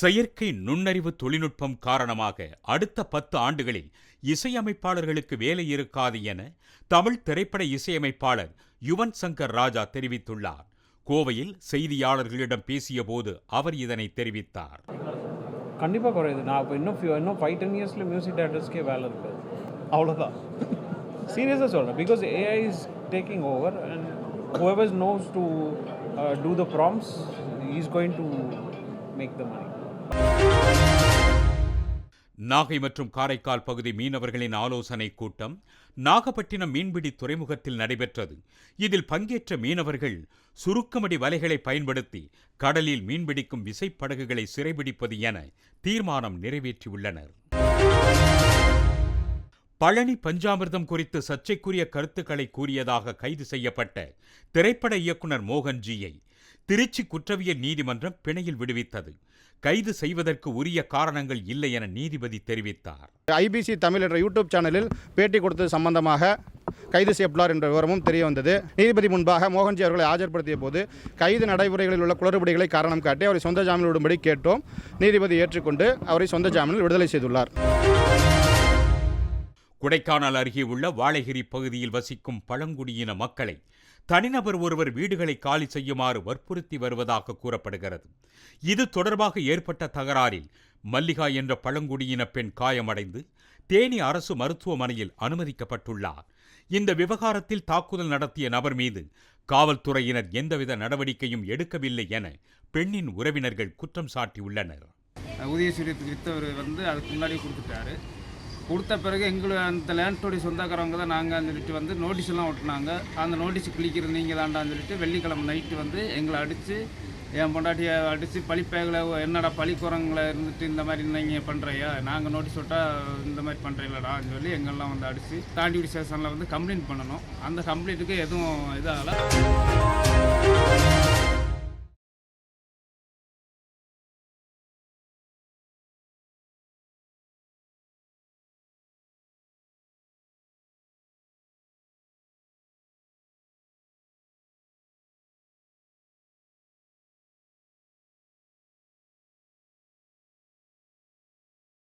செயற்கை நுண்ணறிவு தொழில்நுட்பம் காரணமாக அடுத்த பத்து ஆண்டுகளில் இசையமைப்பாளர்களுக்கு வேலை இருக்காது என தமிழ் திரைப்பட இசையமைப்பாளர் யுவன் சங்கர் ராஜா தெரிவித்துள்ளார். கோவையில் செய்தியாளர்களிடம் பேசியபோது அவர் இதனை தெரிவித்தார். கண்டிப்பாக குறையுது நான் இப்போ இன்னும் இன்னும் ஃபைவ் டென் இயர்ஸில் மியூசிக் டேரக்டர்ஸ்க்கே வேலை இருக்காது அவ்வளோதான் சீரியஸாக சொல்கிறேன் because AI is taking over and whoever knows to do the prompts is going to make the money Nagai மற்றும் காரைக்கால் பகுதி மீனவர்களின் ஆலோசனை கூட்டம் நாகப்பட்டினம் மீன்பிடி துறைமுகத்தில் நடைபெற்றது. இதில் பங்கேற்ற மீனவர்கள் சுருக்கமடி வலைகளை பயன்படுத்தி கடலில் மீன்பிடிக்கும் விசைப்படகுகளை சிறைபிடிப்பது என தீர்மானம் நிறைவேற்றியுள்ளனர். பழனி பஞ்சாமிர்தம் குறித்து சர்ச்சைக்குரிய கருத்துக்களை கூறியதாக கைது செய்யப்பட்ட திரைப்பட இயக்குனர் மோகன்ஜியை திருச்சி குற்றவியல் நீதிமன்றம் பிணையில் விடுவித்தது. கைது செய்வதற்கு உரிய காரணங்கள் இல்லை என நீதிபதி தெரிவித்தார். ஐபிசி தமிழ் என்ற யூடியூப் சேனலில் பேட்டி கொடுத்தது சம்பந்தமாக கைது செய்யப்பட்டார் என்ற விவரமும் தெரிய வந்தது. நீதிபதி முன்பாக மோகன்ஜி அவர்களை ஆஜர்படுத்திய போது கைது நடைமுறைகளில் உள்ள குளறுபடிகளை காரணம் காட்டி அவரை சொந்த ஜாமீனில் விடும்படி கேட்டோம். நீதிபதி ஏற்றுக்கொண்டு அவரை சொந்த ஜாமீனில் விடுதலை செய்துள்ளார். கொடைக்கானல் அருகே உள்ள வாழைகிரி பகுதியில் வசிக்கும் பழங்குடியின மக்களை தனிநபர் ஒருவர் வீடுகளை காலி செய்யுமாறு வற்புறுத்தி வருவதாக கூறப்படுகிறது. இது தொடர்பாக ஏற்பட்ட தகராறில் மல்லிகா என்ற பழங்குடியின பெண் காயமடைந்து தேனி அரசு மருத்துவமனையில் அனுமதிக்கப்பட்டுள்ளார். இந்த விவகாரத்தில் தாக்குதல் நடத்திய நபர் மீது காவல்துறையினர் எந்தவித நடவடிக்கையும் எடுக்கவில்லை என பெண்ணின் உறவினர்கள் குற்றம் சாட்டியுள்ளனர். உதயசூரியத்துக்கு விற்றவர் வந்து அதுக்கு முன்னாடி கொடுத்துட்டாரு. கொடுத்த பிறகு எங்களை அந்த லேண்டோடைய சொந்தக்காரவங்க தான் நாங்கள் சொல்லிட்டு வந்து நோட்டீஸ்லாம் ஒட்டினாங்க. அந்த நோட்டீஸ் கிளிக்கிறது நீங்கள் தாண்டான்னு சொல்லிட்டு வெள்ளிக்கிழமை நைட்டு வந்து எங்களை அடித்து என் பொண்டாட்டியை அடித்து பழிப்பேகளை என்னடா பழிக்குறவங்களை இருந்துட்டு இந்த மாதிரி நீங்கள் பண்ணுறையா நாங்கள் நோட்டீஸ் விட்டால் இந்த மாதிரி பண்ணுறீங்களாடான்னு சொல்லி எங்கெல்லாம் வந்து அடித்து தாண்டிவிடி ஸ்டேஷனில் வந்து கம்ப்ளைண்ட் பண்ணணும். அந்த கம்ப்ளைண்ட்டுக்கு எதுவும் இதாகலை.